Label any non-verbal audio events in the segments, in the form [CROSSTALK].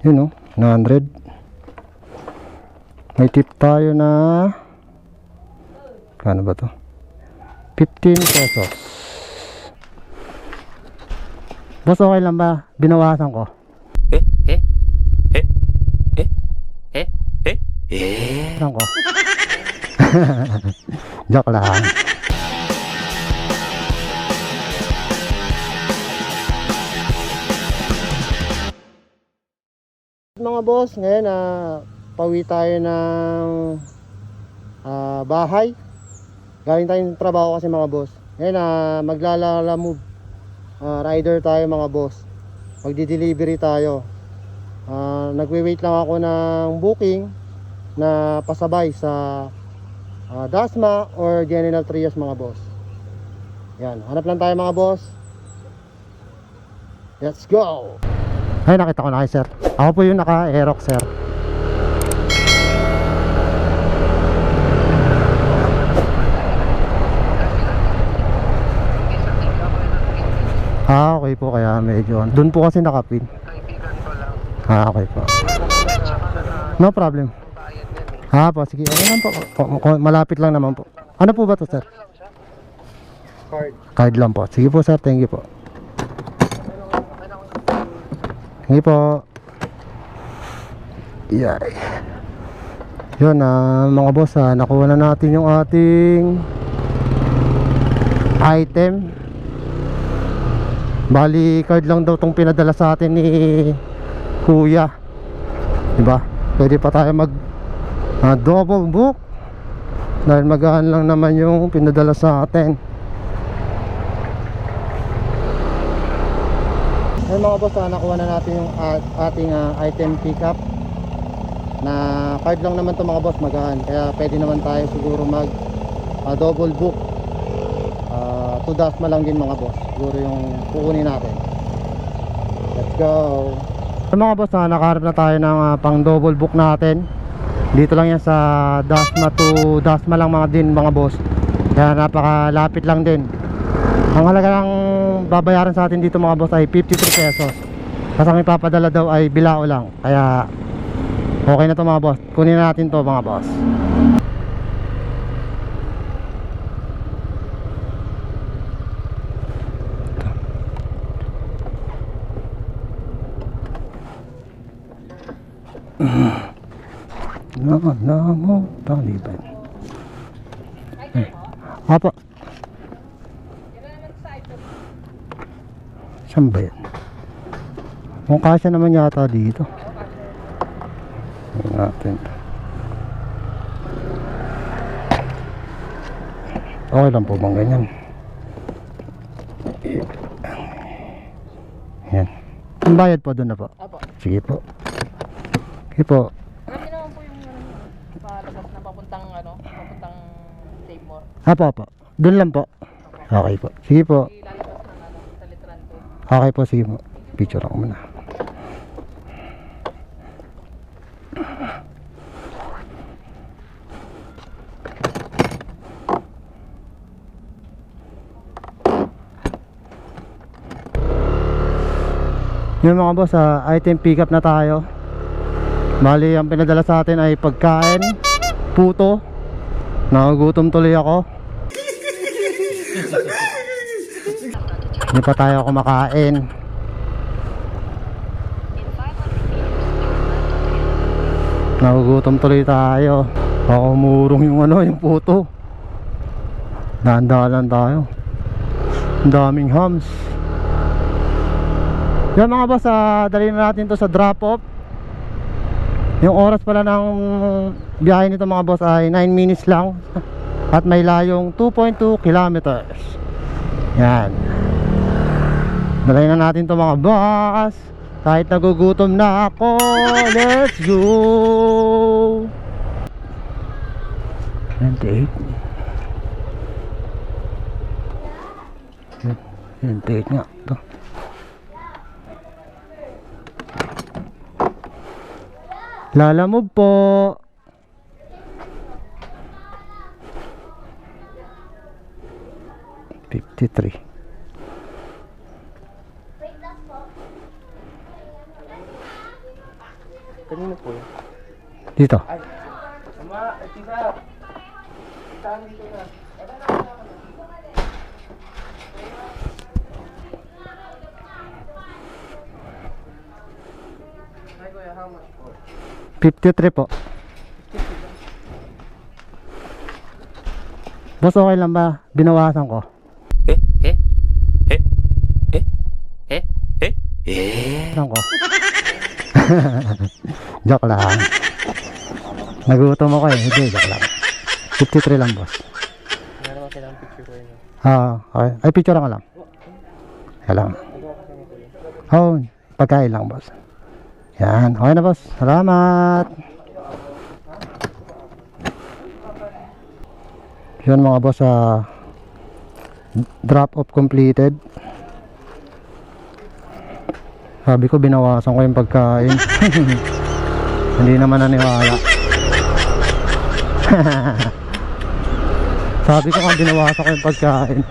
Yun oh, 900. May tip tayo na Kano ba to? 15 pesos. Boss, okay lang ba? Binawasan ko. Eh? Eh? Eh? Eh? Eh? Eh? Eh? Ko? [LAUGHS] Joke lang. Mga boss, ngayon na pauwi tayo ng ah, bahay. Galing tayong trabaho kasi mga boss. Ngayon na maglalala move ah, rider tayo mga boss. Magdi-delivery tayo. Ah, nagwe-wait lang ako ng booking na pasabay sa ah, Dasma or General Trias mga boss. Yan, hanap lang tayo mga boss. Let's go! Ay, nakita ko na kayo, sir. Ako po yung naka-aerox, sir. Ah, okay po. Kaya medyo... Doon po kasi nakapin. Ah, okay po. No problem. Ha po, sige. Lang po. Malapit lang naman po. Ano po ba to, sir? Card. Card lang po. Sige po, sir. Thank you po. Sige po. Yay. Yun, ah, mga boss, ah, nakuha na natin yung ating item. Bali, card lang daw tong pinadala sa atin ni Kuya. Diba? Pwede pa tayo mag ah, double book. Dahil magaan lang naman yung pinadala sa atin. Ay mga boss, ah, nakuha na natin yung at- ating ah, item pickup na card lang naman to mga boss magaan kaya pwede naman tayo siguro mag ah, double book Ah, to Dasma lang din mga boss. Siguro yung kukunin natin. Let's go. So, mga boss ah, nakaharap na tayo ng ah, pang double book natin. Dito lang yan sa Dasma to Dasma lang mga din mga boss. Kaya napakalapit lang din. Ang halaga ng babayaran sa atin dito mga boss ay 53 pesos. Kasi ang ipapadala daw ay bilao lang. Kaya okay na to mga boss. Kunin na natin to mga boss. Na na mo taliban eh. apa saan ba yan? Kung kasya naman yata dito natin okay lang po bang ganyan yan ang bayad po doon na po Apo. sige po sige po Marami naman po yung ano, palabas na papuntang ano, papuntang More. Apo, apo. Doon lang po. Okay po. Sige po. Ilalabas ng ano, sa litran ko. Okay po, sige po. Picture ako muna. Yung mga boss, ah, item pick up na tayo. Bali, ang pinadala sa atin ay pagkain, puto. Nagugutom tuloy ako. Hindi pa tayo kumakain. Nagugutom tuloy tayo. Baka umurong yung ano, yung puto. Dahan-dahan tayo. Daming hams. Yan mga boss, ah, dali na natin to sa drop off. Yung oras pala ng biyahe nito mga boss ay 9 minutes lang. [LAUGHS] At may layong 2.2 kilometers. Yan. Dalay na natin to mga boss. Kahit nagugutom na ako, let's go! 28. 28 nga. Ito. Lalamove po. Fifty-three. Kanino po yun? Dito. Ama, tita. Saan dito na? Ay, kuya, how much? 53 po. Boss, okay lang ba? Binawasan ko. Eh, eh, eh, eh, eh, eh, eh. Lang ko. [LAUGHS] joke lang. Nagutom ako eh. Hindi, joke lang. 53 lang, boss. Meron ko kailangan picture ko yun. Ah, okay. Ay, picture lang lang. Lang. Oh, pagkain lang, boss. Yan. Okay na, boss. Salamat. Yun mga boss, ah, drop off completed. Sabi ko, binawasan ko yung pagkain. [LAUGHS] Hindi naman naniwala. [LAUGHS] Sabi ko nga, binawasan ko yung pagkain.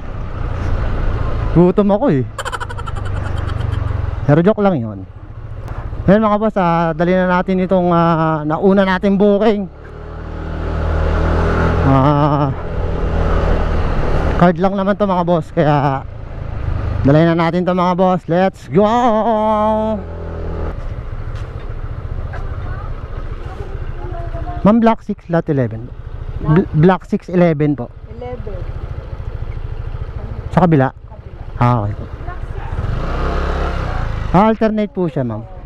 Gutom ako eh. Pero joke lang yun. Ngayon mga boss, ah, dali na natin itong ah, nauna nating booking. Ah, card lang naman to mga boss, kaya dali na natin to mga boss. Let's go! Ma'am, Block 6, Lot 11. Bl- Block 6, 11 po. 11. Sa kabila? Ah, okay po. Ah, alternate po siya, ma'am.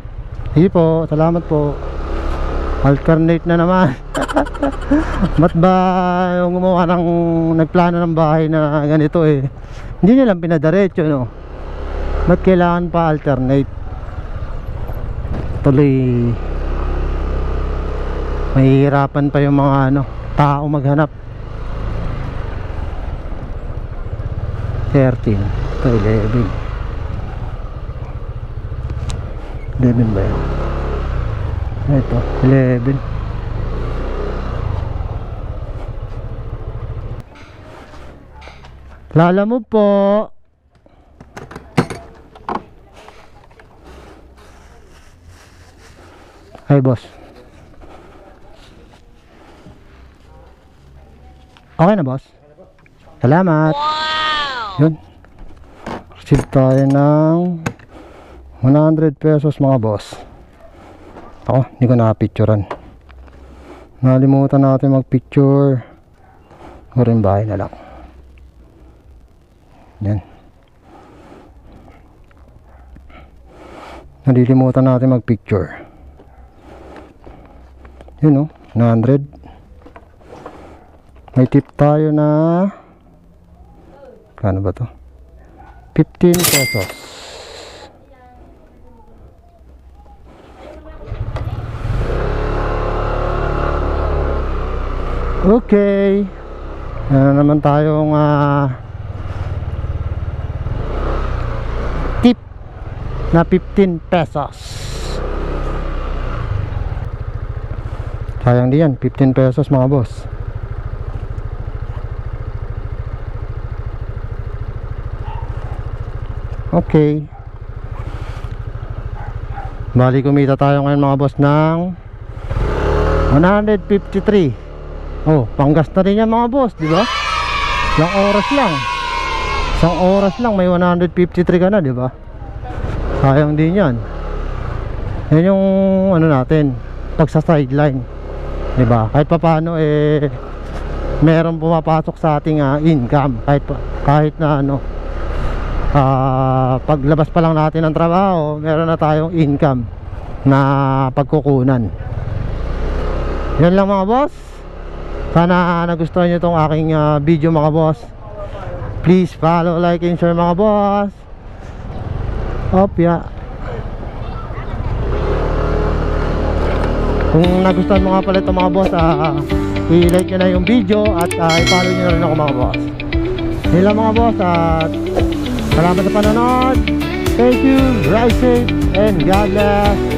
Sige po, salamat po. Alternate na naman. [LAUGHS] Ba't ba yung gumawa ng nagplano ng bahay na ganito eh? Hindi nilang pinadaretso, no? Ba't kailangan pa alternate? Tuloy mahihirapan pa yung mga ano, tao maghanap. 13 to 11 11 ba yun? ito. 11 lala mo po. Ay boss. Okay na boss. Salamat. Yun. Receive tayo ng 100 pesos mga boss. Ako, hindi ko nakapicturean. Nalimutan natin magpicture. O rin bahay na lang. Yan. Nalilimutan natin magpicture. Yun o, 100. May tip tayo na Kano ba to? 15 pesos. Okay. Ano naman tayong ah, tip na 15 pesos. Sayang diyan, 15 pesos mga boss. Okay. Bali kumita tayo ngayon mga boss ng 153. Oh, panggas na rin yan mga boss, di ba? Ilang oras lang. Isang oras lang may 153 ka na, di ba? Sayang din yan. Yan yung ano natin, pagsa sideline. Di ba? Kahit papaano eh meron pumapasok sa ating ah, income kahit kahit na ano ah, paglabas pa lang natin ng trabaho, meron na tayong income na pagkukunan. Yan lang mga boss. Sana nagustuhan nyo itong aking ah, video mga boss. Please follow, like, and share mga boss. Opya. Kung nagustuhan mo nga pala ito mga boss, ah, i-like nyo na yung video at ah, i-follow nyo na rin ako mga boss. Lang mga boss at Salamat sa panonood. Thank you. Ride safe and God bless.